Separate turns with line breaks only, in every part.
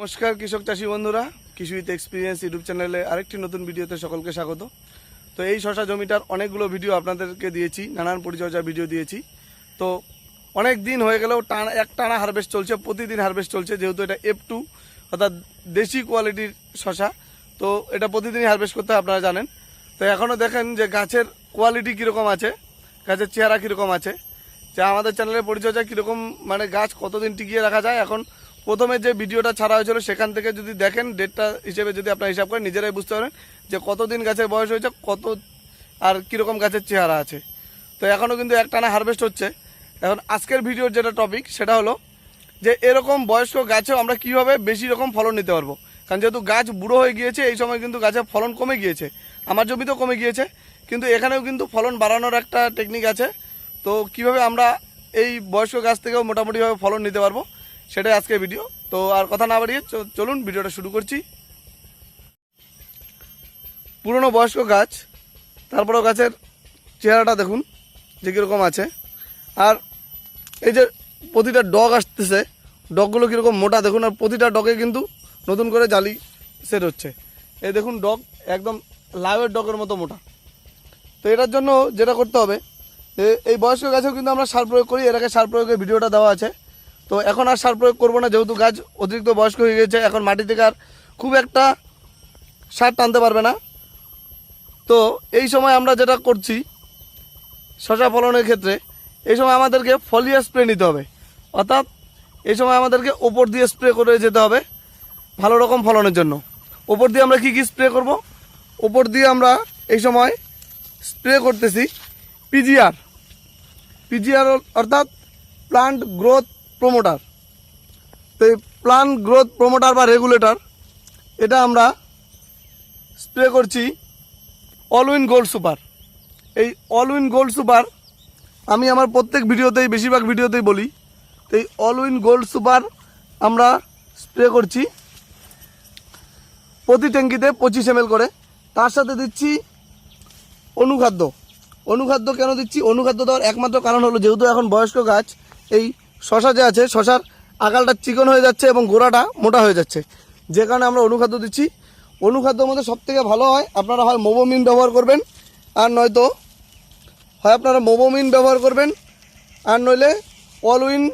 নমস্কার কৃষক চাষি বন্ধুরা, কৃষি উইথ এক্সপিরিয়েন্স ইউটিউব চ্যানেলে আরেকটি নতুন ভিডিওতে সকলকে স্বাগত। তো এই শশা জমিটার অনেকগুলো ভিডিও আপনাদেরকে দিয়েছি, নানান পরিচর্যা ভিডিও দিয়েছি। তো অনেক দিন হয়ে গেলেও টানা এক টানা হারভেস্ট চলছে, প্রতিদিন হারভেস্ট চলছে, যেহেতু এটা এফ টু অর্থাৎ দেশি কোয়ালিটির শশা। তো এটা প্রতিদিনই হারভেস্ট করতে আপনারা জানেন। তো এখনও দেখেন যে গাছের কোয়ালিটি কীরকম আছে, গাছের চেহারা কীরকম আছে। যে আমাদের চ্যানেলের পরিচর্যা কীরকম মানে গাছ কতদিন টিকিয়ে রাখা যায়, এখন প্রথমে যে ভিডিওটা ছাড়া হয়েছিল, সেখান থেকে যদি দেখেন ডেটটা হিসেবে যদি আপনার হিসাব করেন, নিজেরাই বুঝতে পারেন যে কতদিন গাছের বয়স হয়েছে, কত আর কীরকম গাছের চেহারা আছে। তো এখনও কিন্তু একটানা হারভেস্ট হচ্ছে। এখন আজকের ভিডিওর যেটা টপিক সেটা হলো যে এরকম বয়স্ক গাছেও আমরা কীভাবে বেশি রকম ফলন নিতে পারব? কারণ যেহেতু গাছ বুড়ো হয়ে গিয়েছে, এই সময় কিন্তু গাছের ফলন কমে গিয়েছে। আমার জমিতেও কমে গিয়েছে, কিন্তু এখানেও কিন্তু ফলন বাড়ানোর একটা টেকনিক আছে। তো কীভাবে আমরা এই বয়স্ক গাছ থেকেও মোটামুটিভাবে ফলন নিতে পারব? সেটাই আজকে ভিডিও তো আর কথা না বাড়িয়ে চলুন ভিডিওটা শুরু করছি। পুরনো বয়স্ক গাছ, তারপরেও গাছের চেহারাটা দেখুন যে কীরকম আছে। আর এই যে প্রতিটা ডগ আসতেছে, ডগগুলো কীরকম মোটা দেখুন, আর প্রতিটা ডগে কিন্তু নতুন করে জালি সেট হচ্ছে। এই দেখুন ডগ একদম লাভের ডগের মতো মোটা। তো এটার জন্য যেটা করতে হবে এই বয়স্ক গাছেও কিন্তু আমরা সার প্রয়োগ করি, এর আগে সার প্রয়োগের ভিডিওটা দেওয়া আছে। তো এখন আর সার প্রয়োগ করব না, যেহেতু গাছ অতিরিক্ত বয়স্ক হয়ে গেছে, এখন মাটি থেকে আর খুব একটা সার টানতে পারবে না। তো এই সময় আমরা যেটা করছি শশা ফলনের ক্ষেত্রে, এই সময় আমাদেরকে ফলিয়া স্প্রে নিতে হবে। অর্থাৎ এই সময় আমাদেরকে ওপর দিয়ে স্প্রে করে যেতে হবে ভালো রকম ফলনের জন্য। ওপর দিয়ে আমরা কি কি স্প্রে করব? ওপর দিয়ে আমরা এই সময় স্প্রে করতেছি পিজিআর। পিজিআর অর্থাৎ প্লান্ট গ্রোথ প্রমোটার তো এই প্লান্ট গ্রোথ প্রমোটার বা রেগুলেটর এটা আমরা স্প্রে করছি অলউইন গোল্ড সুপার এই অলউইন গোল্ড সুপার আমি আমার প্রত্যেক ভিডিওতেই, বেশিরভাগ ভিডিওতেই বলি, তো এই অলউইন গোল্ড সুপার আমরা স্প্রে করছি প্রতি ট্যাঙ্কিতে পঁচিশ এম করে। তার সাথে দিচ্ছি অনুখাদ্য। অনুখাদ্য কেন দিচ্ছি? অনুখাদ্য দেওয়ার একমাত্র কারণ হলো, যেহেতু এখন বয়স্ক গাছ, এই শশা যে আছে, শশার আকালটা চিকন হয়ে যাচ্ছে এবং গোড়াটা মোটা হয়ে যাচ্ছে। যে কারণে আমরা অনুখাদ্য দিচ্ছি। অনুখাদ্যর মধ্যে সবথেকে ভালো হয়, আপনারা হয় মোবোমিন ব্যবহার করবেন, আর নয়তো হয় আপনারা মোবোমিন ব্যবহার করবেন, আর নইলে Allwin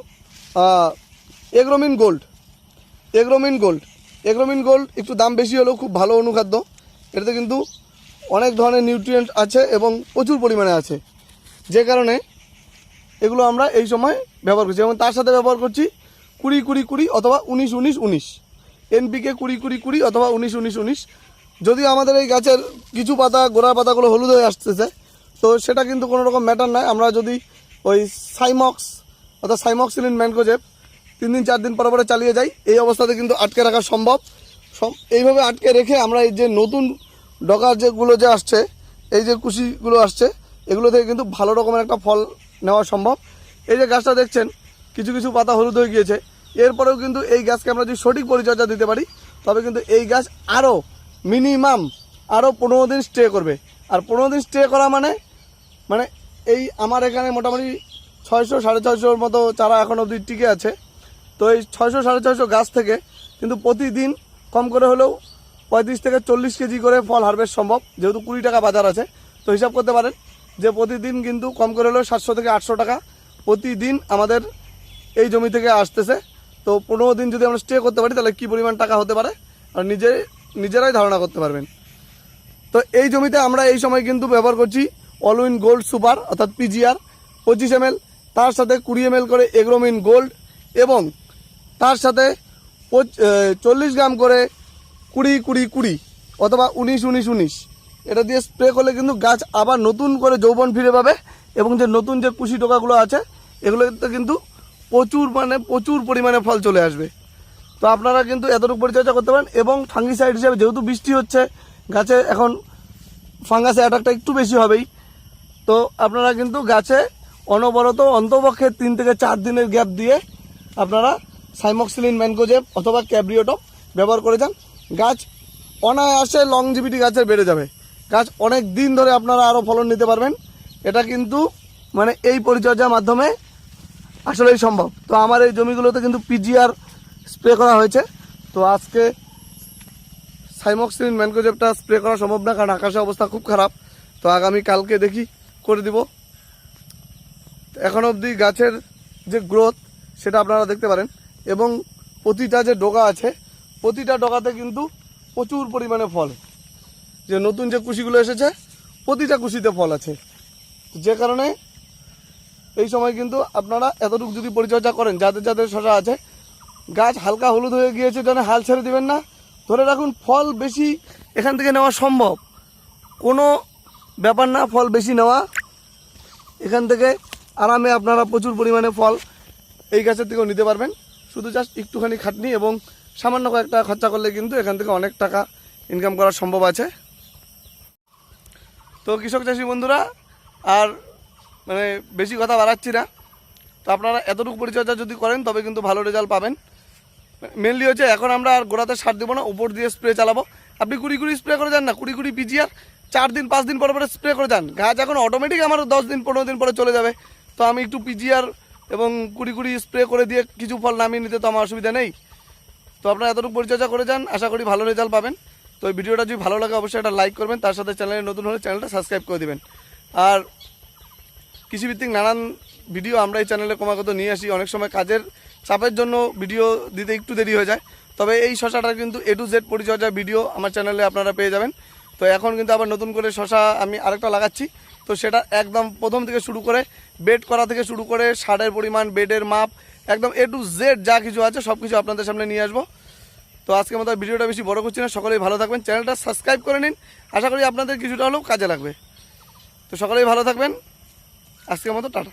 Agromin gold. Agromin gold. Agromin gold একটু দাম বেশি হলেও খুব ভালো অনুখাদ্য। এটাতে কিন্তু অনেক ধরনের নিউট্রিয়েন্ট আছে এবং প্রচুর পরিমাণে আছে। যে কারণে এগুলো আমরা এই সময় ব্যবহার করছি। এবং তার সাথে ব্যবহার করছি কুড়ি কুড়ি কুড়ি অথবা উনিশ উনিশ উনিশ। এনপিকে কুড়ি কুড়ি কুড়ি অথবা উনিশ উনিশ উনিশ। যদি আমাদের এই গাছের কিছু পাতা, গোড়ার পাতাগুলো হলুদ হয়ে আসতেছে, তো সেটা কিন্তু কোনো রকম ম্যাটার নয় আমরা যদি ওই সাইমক্স অর্থাৎ সাইমক্সিলিন ম্যানকোজেব তিন দিন, চার দিন পরে পরে চালিয়ে যাই, এই অবস্থাতে কিন্তু আটকে রাখা সম্ভব। সম- এইভাবে আটকে রেখে আমরা এই যে নতুন ডগার যেগুলো যে আসছে, এই যে কুশিগুলো আসছে, এগুলো থেকে কিন্তু ভালো রকমের একটা ফল নেওয়া সম্ভব। এই যে গাছটা দেখছেন, কিছু কিছু পাতা হলুদ হয়ে গিয়েছে। এরপরেও কিন্তু এই গাছকে আমরা যদি সঠিক পরিচর্যা দিতে পারি, তবে কিন্তু এই গাছ আরও মিনিমাম আরও পনেরো দিন স্টে করবে। আর পনেরো দিন স্টে করা মানে মানে এই আমার এখানে মোটামুটি ছয়শো, সাড়ে ছয়শোর মতো চারা এখন অবধি টিকে আছে। তো এই ছয়শো, সাড়ে ছয়শো গাছ থেকে কিন্তু প্রতিদিন কম করে হলেও পঁয়ত্রিশ থেকে চল্লিশ কেজি করে ফল হারভেস্ট সম্ভব। যেহেতু কুড়ি টাকা বাজার আছে, তো হিসাব করতে পারেন যে প্রতিদিন কিন্তু কম করে হলেও সাতশো থেকে আটশো টাকা প্রতিদিন আমাদের এই জমি থেকে আসতেছে। তো পনেরো দিন যদি আমরা স্টে করতে পারি, তাহলে কী পরিমাণ টাকা হতে পারে? আর নিজে নিজেরাই ধারণা করতে পারবেন। তো এই জমিতে আমরা এই সময় কিন্তু ব্যবহার করছি অলউইন গোল্ড সুপার অর্থাৎ পিজিআর পঁচিশ এম তার সাথে কুড়ি এম করে এগ্রোমিন গোল্ড এবং তার সাথে চল্লিশ গ্রাম করে কুড়ি কুড়ি কুড়ি, অথবা উনিশ উনিশ উনিশ। এটা দিয়ে স্প্রে করলে কিন্তু গাছ আবার নতুন করে যৌবন ফিরে পাবে এবং যে নতুন যে কুশি টোকাগুলো আছে, এগুলোতে কিন্তু প্রচুর মানে প্রচুর পরিমাণে ফল চলে আসবে। তো আপনারা কিন্তু এতটুকু পরিচর্যা করতে পারেন এবং ফাঙ্গিসাইড হিসাবে যেহেতু বৃষ্টি হচ্ছে, গাছে এখন ফাঙ্গাসের অ্যাটাকটা একটু বেশি হবেই। তো আপনারা কিন্তু গাছে অনবরত অন্তপক্ষে তিন থেকে চার দিনের গ্যাপ দিয়ে আপনারা সাইমক্সিলিন ম্যানকোজেব অথবা ক্যাব্রিওটপ ব্যবহার করে যান। গাছ অনায়াসে লংজিভিটি গাছের বেড়ে যাবে। গাছ অনেক দিন ধরে আপনারা আরও ফলন নিতে পারবেন। এটা কিন্তু মানে এই পরিচর্যার মাধ্যমে আসলেই সম্ভব। তো আমার এই জমিগুলোতে কিন্তু পিজিআর স্প্রে করা হয়েছে। তো আজকে সাইমক্সিন ম্যানকোজেবটা স্প্রে করা সম্ভব না, কারণ আকাশের অবস্থা খুব খারাপ। তো আগামী কালকে দেখি করে দিব। এখন অবধি গাছের যে গ্রোথ সেটা আপনারা দেখতে পারেন। এবং প্রতিটা যে ডগা আছে, প্রতিটা ডগাতে কিন্তু প্রচুর পরিমাণে ফল। যে নতুন যে কুশিগুলো এসেছে, প্রতিটা কুশিতে ফল আছে। যে কারণে এই সময় কিন্তু আপনারা এতটুকু যদি পরিচর্যা করেন, যাদের যাদের শশা আছে, গাছ হালকা হলুদ হয়ে গিয়েছে যেন হাল ছেড়ে দিবেন না। ধরে রাখুন, ফল বেশি এখান থেকে নেওয়া সম্ভব। কোনো ব্যাপার না, ফল বেশি নেওয়া। এখান থেকে আরামে আপনারা প্রচুর পরিমাণে ফল এই গাছের থেকেও নিতে পারবেন। শুধু জাস্ট একটুখানি খাটনি এবং সামান্য কয়েকটা খরচা করলে কিন্তু এখান থেকে অনেক টাকা ইনকাম করা সম্ভব আছে। তো কৃষক চাষি বন্ধুরা, আর মানে বেশি কথা বাড়াচ্ছি না। তো আপনারা এতটুকু পরিচর্যা যদি করেন, তবে কিন্তু ভালো রেজাল্ট পাবেন। মেনলি হচ্ছে এখন আমরা আর গোড়াতে সার দেবো না, উপর দিয়ে স্প্রে চালাবো। আপনি কুড়ি কুড়ি স্প্রে করে যান না, কুড়ি কুড়ি পিজি আর চার দিন, পাঁচ দিন পরে পরে স্প্রে করে যান। গাছ এখন অটোমেটিক আমার দশ দিন, পনেরো দিন পরে চলে যাবে। তো আমি একটু পিজিআর এবং কুড়ি কুড়ি স্প্রে করে দিয়ে কিছু ফল নামিয়ে নিতে তো আমার অসুবিধা নেই। তো আপনারা এতটুকু পরিচর্যা করে যান, আশা করি ভালো রেজাল্ট পাবেন। তো ভিডিওটা যদি ভালো লাগে, অবশ্যই একটা লাইক করবেন, তার সাথে চ্যানেলে নতুন হলে চ্যানেলটা সাবস্ক্রাইব করে দেবেন। আর কৃষিভিত্তিক নানান ভিডিও আমরা এই চ্যানেলে ক্রমাগত নিয়ে আসি। অনেক সময় কাজের চাপের জন্য ভিডিও দিতে একটু দেরি হয়ে যায়। তবে এই শশাটার কিন্তু এ টু জেড পরিচর্যা ভিডিও আমার চ্যানেলে আপনারা পেয়ে যাবেন। তো এখন কিন্তু আবার নতুন করে শশা আমি আরেকটা লাগাচ্ছি। তো সেটা একদম প্রথম থেকে শুরু করে বেড করা থেকে শুরু করে সারের পরিমাণ বেডের মাপ, একদম এ টু জেড যা কিছু আছে সব কিছু আপনাদের সামনে নিয়ে আসব। তো আজকে মতো ভিডিওটা বেশি বড় করছি না। সকলেই ভালো থাকবেন। চ্যানেলটা সাবস্ক্রাইব করে নিন। আশা করি আপনাদের কিছুটা হলেও কাজে লাগবে। তো সকলেই ভালো থাকবেন। আজকের মতো টাটা।